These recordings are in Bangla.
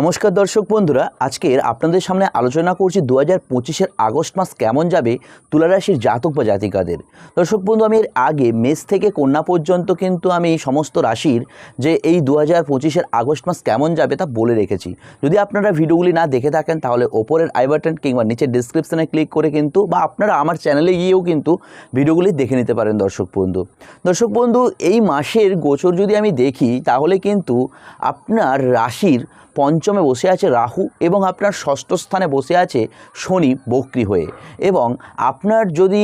নমস্কার দর্শক বন্ধুরা, আজকের আপনাদের সামনে আলোচনা করছি দু হাজার পঁচিশের আগস্ট মাস কেমন যাবে তুলারাশির জাতক বা জাতিকাদের। দর্শক বন্ধু, আমি এর আগে মেষ থেকে কন্যা পর্যন্ত কিন্তু আমি সমস্ত রাশির যে এই দু হাজার পঁচিশের আগস্ট মাস কেমন যাবে তা বলে রেখেছি। যদি আপনারা ভিডিওগুলি না দেখে থাকেন, তাহলে ওপরের আই বাটন কিংবা নিচের ডিসক্রিপশনে ক্লিক করে কিন্তু বা আপনারা আমার চ্যানেলে গিয়েও কিন্তু ভিডিওগুলি দেখে নিতে পারেন দর্শক বন্ধু। দর্শক বন্ধু, এই মাসের গোচর যদি আমি দেখি, তাহলে কিন্তু আপনার রাশির পঞ্চমে বসে আছে রাহু এবং আপনার ষষ্ঠ স্থানে বসে আছে শনি বক্রি হয়ে। এবং আপনার যদি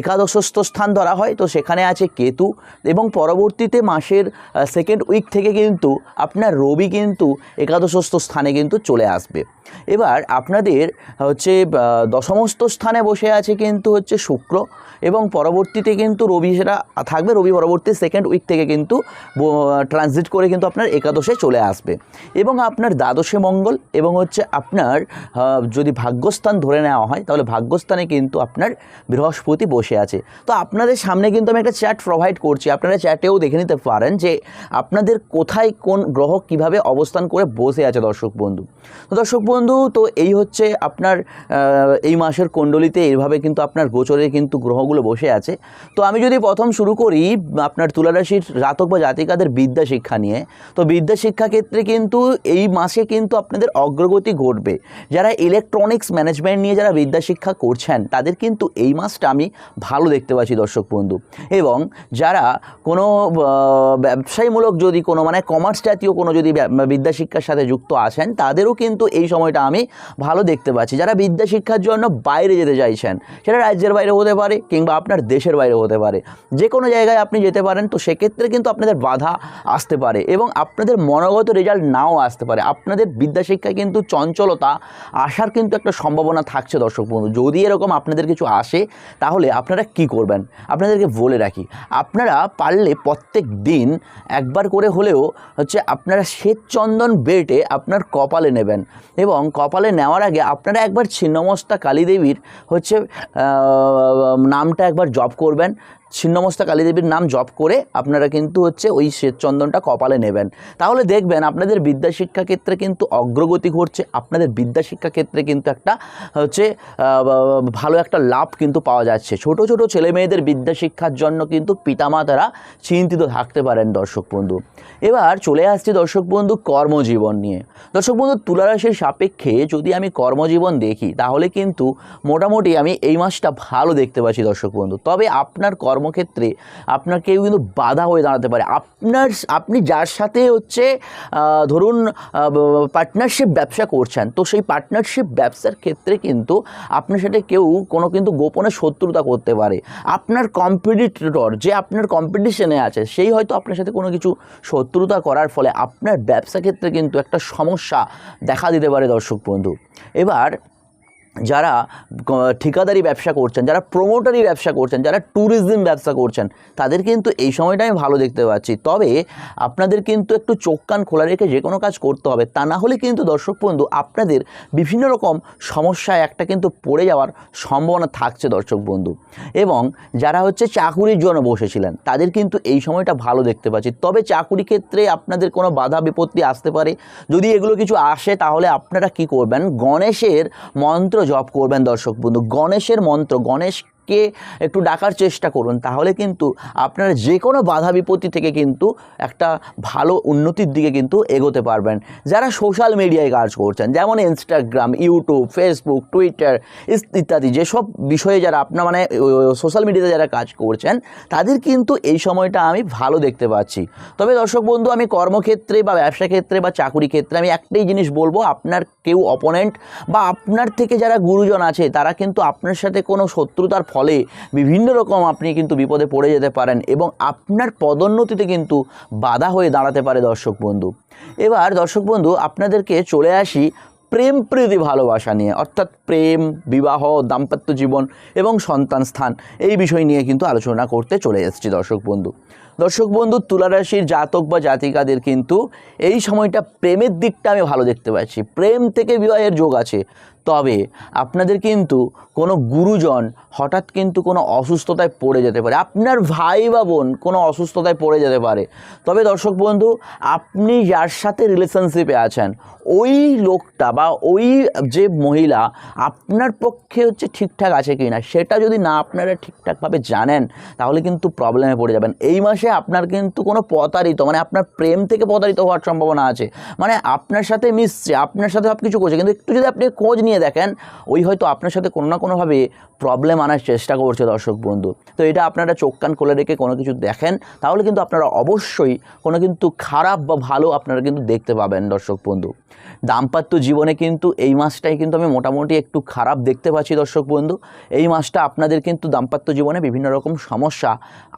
একাদশস্থ স্থান ধরা হয়, তো সেখানে আছে কেতু এবং পরবর্তীতে মাসের সেকেন্ড উইক থেকে কিন্তু আপনার রবি কিন্তু একাদশস্থ স্থানে কিন্তু চলে আসবে। এবার আপনাদের হচ্ছে দশমস্ত স্থানে বসে আছে কিন্তু হচ্ছে শুক্র এবং পরবর্তীতে কিন্তু রবি সেটা থাকবে, রবি পরবর্তী সেকেন্ড উইক থেকে কিন্তু ট্রানজিট করে কিন্তু আপনার একাদশে চলে আসবে। এবং আপনার দ্বাদশে মঙ্গল এবং হচ্ছে আপনার যদি ভাগ্যস্থান ধরে নেওয়া হয়, তাহলে ভাগ্যস্থানে কিন্তু আপনার বৃহস্পতি বসে আছে। তো আপনাদের সামনে কিন্তু আমি একটা চ্যাট প্রোভাইড করছি। আপনারা চ্যাটেও দেখে নিতে পারেন যে আপনাদের কোথায় কোন গ্রহ কীভাবে অবস্থান করে বসে আছে, দর্শক বন্ধু। তো দর্শক বন্ধু, তো এই হচ্ছে আপনার এই মাসের কুণ্ডলিতে এইভাবে কিন্তু আপনার গোচরে কিন্তু গ্রহগুলো বসে আছে। তো আমি যদি প্রথম শুরু করি, আপনার তুলারাশির জাতক বা জাতিকাদের বিদ্যা শিক্ষা নিয়ে। তো বিদ্যা শিক্ষা ক্ষেত্রে কিন্তু এই মাসে কিন্তু আপনাদের অগ্রগতি ঘটবে। যারা ইলেকট্রনিক্স ম্যানেজমেন্ট নিয়ে যারা বিদ্যা শিক্ষা করছেন, তাদের কিন্তু এই মাসটা আমি ভালো দেখতে পাচ্ছি দর্শক বন্ধু। এবং যারা কোনো ব্যবসায়ীমূলক যদি কোনো মানে কমার্স জাতীয় কোনো যদি বিদ্যা শিক্ষার সাথে যুক্ত আছেন, তাদেরও কিন্তু এই সময়টা আমি ভালো দেখতে পাচ্ছি। যারা বিদ্যা শিক্ষার জন্য বাইরে যেতে চাইছেন, সেটা রাজ্যের বাইরে হতে পারে কিংবা আপনার দেশের বাইরে হতে পারে। যে কোনো জায়গায় আপনি যেতে পারেন, তো সেক্ষেত্রে কিন্তু আপনাদের বাধা আসতে পারে এবং আপনাদের মনোগত রেজাল্ট নাও আসতে পারে। আপনাদের বিদ্যা শিক্ষায় কিন্তু চঞ্চলতা আসার কিন্তু একটা সম্ভাবনা থাকছে, দর্শক বন্ধু। যদি এরকম আপনাদের কিছু আসে, তাহলে আপনারা কি করবেন? আপনাদেরকে বলে রাখি, আপনারা পারলে প্রত্যেক দিন একবার করে হলেও হচ্ছে আপনারা শ্বেতচন্দন বেটে আপনার কপালে নেবেন এবং কপালে নেওয়ার আগে আপনারা একবার ছিন্নমস্তা কালী দেবীর হচ্ছে নামটা একবার জপ করবেন। ছিন্নমস্তা কালী দেবীর নাম জপ করে আপনারা কিন্তু হচ্ছে ওই শ্বেতচন্দনটা কপালে নেবেন। তাহলে দেখবেন আপনাদের বিদ্যা শিক্ষা ক্ষেত্রে কিন্তু অগ্রগতি ঘটছে, আপনাদের বিদ্যা শিক্ষা ক্ষেত্রে কিন্তু একটা হচ্ছে ভালো একটা লাভ কিন্তু পাওয়া যাচ্ছে। ছোট ছোট ছেলে মেয়েদের বিদ্যা শিক্ষার জন্য কিন্তু পিতামাতারা চিন্তিত থাকতে পারেন দর্শক বন্ধু। এবার চলে আসছি দর্শক বন্ধু কর্মজীবন নিয়ে। দর্শক বন্ধু, তুলারাশির সাপেক্ষে যদি আমি কর্মজীবন দেখি, তাহলে কিন্তু মোটামুটি আমি এই মাসটা ভালো দেখতে পাচ্ছি দর্শক বন্ধু। তবে আপনার কর্মক্ষেত্রে আপনার কেউ কিন্তু বাধা হয়ে দাঁড়াতে পারে। আপনার, আপনি যার সাথে হচ্ছে ধরুন পার্টনারশিপ ব্যবসা করছেন, তো সেই পার্টনারশিপ ব্যবসার ক্ষেত্রে কিন্তু আপনার সাথে কেউ কোনো কিন্তু গোপনে শত্রুতা করতে পারে। আপনার কম্পিটিটর যে আপনার কম্পিটিশনে আছে, সেই হয়তো আপনার সাথে কোনো কিছু শত্রুতা করার ফলে আপনার ব্যবসা ক্ষেত্রে কিন্তু একটা সমস্যা দেখা দিতে পারে দর্শক বন্ধু। এবার যারা ঠিকাদারি ব্যবসা করছেন, যারা প্রোমোটারি ব্যবসা করছেন, যারা ট্যুরিজম ব্যবসা করছেন, তাদের কিন্তু এই সময়টা আমি ভালো দেখতে পাচ্ছি। তবে আপনাদের কিন্তু একটু চোখ কান খোলা রেখে যে কোনো কাজ করতে হবে, তা না হলে কিন্তু দর্শক বন্ধু, আপনাদের বিভিন্ন রকম সমস্যায় একটা কিন্তু পড়ে যাওয়ার সম্ভাবনা থাকছে দর্শক বন্ধু। এবং যারা হচ্ছে চাকুরির জন্য বসেছিলেন, তাদের কিন্তু এই সময়টা ভালো দেখতে পাচ্ছি। তবে চাকুরি ক্ষেত্রে আপনাদের কোনো বাধা বিপত্তি আসতে পারে। যদি এগুলো কিছু আসে, তাহলে আপনারা কি করবেন? গণেশের মন্ত্র জপ করবেন দর্শক বন্ধু। গণেশের মন্ত্র গণেশকে একটু ডাকার চেষ্টা করুন, তাহলে কিন্তু আপনার যে কোনো বাধা বিপত্তি থেকে কিন্তু একটা ভালো উন্নতির দিকে কিন্তু এগোতে পারবেন। যারা সোশ্যাল মিডিয়ায় কাজ করছেন, যেমন ইনস্টাগ্রাম ইউটিউব ফেসবুক টুইটার ইত্যাদি, যেসব বিষয়ে যারা আপনার মানে সোশ্যাল মিডিয়াতে যারা কাজ করছেন, তাদের কিন্তু এই সময়টা আমি ভালো দেখতে পাচ্ছি। তবে দর্শক বন্ধু, আমি কর্মক্ষেত্রে বা ব্যবসা ক্ষেত্রে বা চাকুরি ক্ষেত্রে আমি একটাই জিনিস বলব, আপনার কেউ অপোনেন্ট বা আপনার থেকে যারা গুরুজন আছে, তারা কিন্তু আপনার সাথে কোনো শত্রুতার ফলে বিভিন্ন রকম আপনি কিন্তু বিপদে পড়ে যেতে পারেন এবং আপনার পদোন্নতিতে কিন্তু বাধা হয়ে দাঁড়াতে পারে দর্শক বন্ধু। এবার দর্শক বন্ধু, আপনাদেরকে চলে আসি প্রেম প্রীতি ভালোবাসা নিয়ে, অর্থাৎ প্রেম, বিবাহ, দাম্পত্য জীবন এবং সন্তান স্থান এই বিষয় নিয়ে কিন্তু আলোচনা করতে চলে এসেছি দর্শক বন্ধু। দর্শক বন্ধু তুলারাশির জাতক বা জাতিকাদের কিন্তু এই সময়টা প্রেমের দিকটা আমি ভালো দেখতে পাচ্ছি। প্রেম থেকে বিবাহের যোগ আছে। তবে আপনাদের কিন্তু কোনো গুরুজন হঠাৎ কিন্তু কোনো অসুস্থতায় পড়ে যেতে পারে। আপনার ভাই বা বোন কোনো অসুস্থতায় পড়ে যেতে পারে। তবে দর্শক বন্ধু, আপনি যার সাথে রিলেশনশিপে আছেন, ওই লোকটা বা ওই যে মহিলা আপনার পক্ষে হচ্ছে ঠিকঠাক আছে কি না সেটা যদি না আপনারা ঠিকঠাকভাবে জানেন, তাহলে কিন্তু প্রবলেমে পড়ে যাবেন। এই মাসে আপনার কিন্তু কোনো প্রতারিত মানে আপনার প্রেম থেকে প্রতারিত হওয়ার সম্ভাবনা আছে। মানে আপনার সাথে মিশছে, আপনার সাথে সব কিছু করছে, কিন্তু একটু যদি আপনি খোঁজ নিয়ে দেখেন, ওই হয়তো আপনার সাথে কোনো না কোনোভাবে প্রবলেম আনার চেষ্টা করছে দর্শক বন্ধু। তো এটা আপনারা চোখ কান খুলে রেখে কোনো কিছু দেখেন, তাহলে কিন্তু আপনারা অবশ্যই কোনো কিন্তু খারাপ বা ভালো আপনারা কিন্তু দেখতে পাবেন দর্শক বন্ধু। দাম্পত্য জীবনে কিন্তু এই মাসটাই কিন্তু আমি মোটামুটি একটু খারাপ দেখতে পাচ্ছি দর্শক বন্ধু। এই মাসটা আপনাদের কিন্তু দাম্পত্য জীবনে বিভিন্ন রকম সমস্যা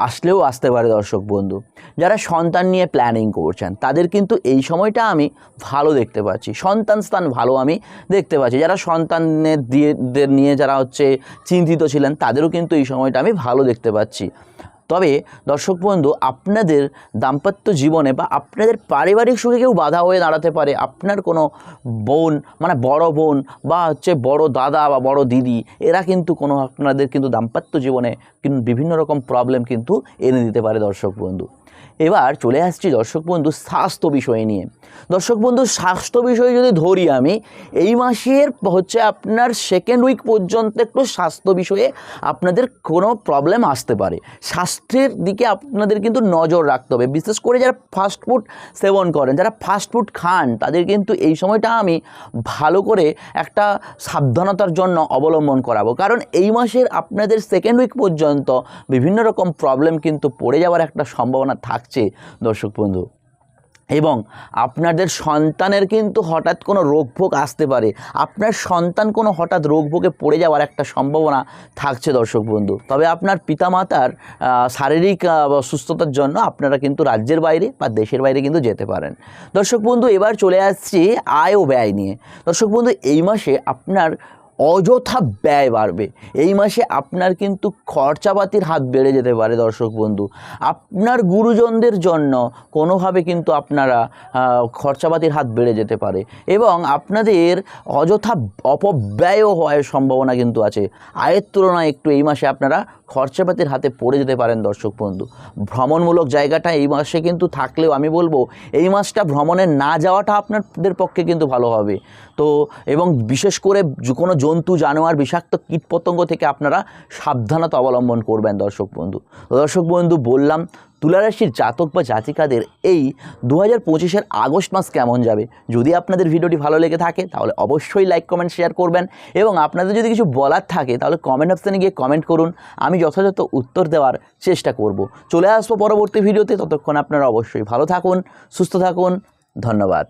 আসলেও আসতে পারে দর্শক বন্ধু, যারা সন্তান নিয়ে প্ল্যানিং করছেন, তাদের কিন্তু এই সময়টা আমি ভালো দেখতে পাচ্ছি। সন্তান স্থান ভালো আমি দেখতে পাচ্ছি। যারা সন্তানের দিয়ে নিয়ে যারা হচ্ছে চিন্তিত ছিলেন, তাদেরও কিন্তু এই সময়টা আমি ভালো দেখতে পাচ্ছি। তবে দর্শক বন্ধু, আপনাদের দাম্পত্য জীবনে বা আপনাদের পারিবারিক সুখে কেউ বাধা হয়ে দাঁড়াতে পারে। আপনার কোনো বোন মানে বড় বোন বা হচ্ছে বড় দাদা বা বড় দিদি, এরা কিন্তু কোনো আপনাদের কিন্তু দাম্পত্য জীবনে কিন্তু বিভিন্ন রকম প্রবলেম কিন্তু এনে দিতে পারে দর্শক বন্ধু। এবার চলে আসছি দর্শক বন্ধু, স্বাস্থ্য বিষয় নিয়ে। দর্শক বন্ধু, স্বাস্থ্য বিষয়ে যদি ধরি আমি, এই মাসের হচ্ছে আপনার সেকেন্ড উইক পর্যন্ত একটু স্বাস্থ্য বিষয়ে আপনাদের কোনো প্রবলেম আসতে পারে। স্বাস্থ্যের দিকে আপনাদের কিন্তু নজর রাখতে হবে। বিশেষ করে যারা ফাস্টফুড সেবন করেন, যারা ফাস্টফুড খান, তাদের কিন্তু এই সময়টা আমি ভালো করে একটা সাবধানতার জন্য অবলম্বন করাবো। কারণ এই মাসের আপনাদের সেকেন্ড উইক পর্যন্ত বিভিন্ন রকম প্রবলেম কিন্তু পড়ে যাওয়ার একটা সম্ভাবনা থাকছে, দর্শক বন্ধু। এবং আপনাদের সন্তানের কিন্তু হঠাৎ কোনো রোগভোগ আসতে পারে। আপনার সন্তান কোনো হঠাৎ রোগভোগে পড়ে যাওয়ার একটা সম্ভাবনা থাকছে দর্শক বন্ধু। তবে আপনার পিতামাতার শারীরিক সুস্থতার জন্য আপনারা কিন্তু রাজ্যের বাইরে বা দেশের বাইরে কিন্তু যেতে পারেন। দর্শক বন্ধু, এবার চলে আসছি আয় ও ব্যয় নিয়ে। দর্শক বন্ধু, এই মাসে আপনার অযথা ব্যয় বাড়বে। এই মাসে আপনার কিন্তু খরচাপাতির হাত বেড়ে যেতে পারে, দর্শক বন্ধু। আপনার গুরুজনদের জন্য কোনোভাবে কিন্তু আপনারা খরচাপাতির হাত বেড়ে যেতে পারে এবং আপনাদের অযথা অপব্যয়ও হওয়ার সম্ভাবনা কিন্তু আছে। আয়ের তুলনায় একটু এই মাসে আপনারা খরচাপাতির হাতে পড়ে যেতে পারেন দর্শক বন্ধু। ভ্রমণমূলক জায়গাটা এই মাসে কিন্তু থাকলেও আমি বলব, এই মাসটা ভ্রমণে না যাওয়াটা আপনাদের পক্ষে কিন্তু ভালো হবে। তো, এবং বিশেষ করে কোনো জন্তু, জানোয়ার, বিষাক্ত কীটপতঙ্গ থেকে আপনারা সাবধানতা অবলম্বন করবেন দর্শক বন্ধু। দর্শক বন্ধু, বললাম তুলারাশির জাতক বা জাতিকাদের এই দু হাজার পঁচিশের আগস্ট মাস কেমন যাবে? যদি আপনাদের ভিডিওটি ভালো লেগে থাকে, তাহলে অবশ্যই লাইক কমেন্ট শেয়ার করবেন। এবং আপনাদের যদি কিছু বলার থাকে, তাহলে কমেন্ট অপশানে গিয়ে কমেন্ট করুন। আমি যথাযথ উত্তর দেওয়ার চেষ্টা করব। চলে আসব পরবর্তী ভিডিওতে। ততক্ষণ আপনারা অবশ্যই ভালো থাকুন, সুস্থ থাকুন। ধন্যবাদ।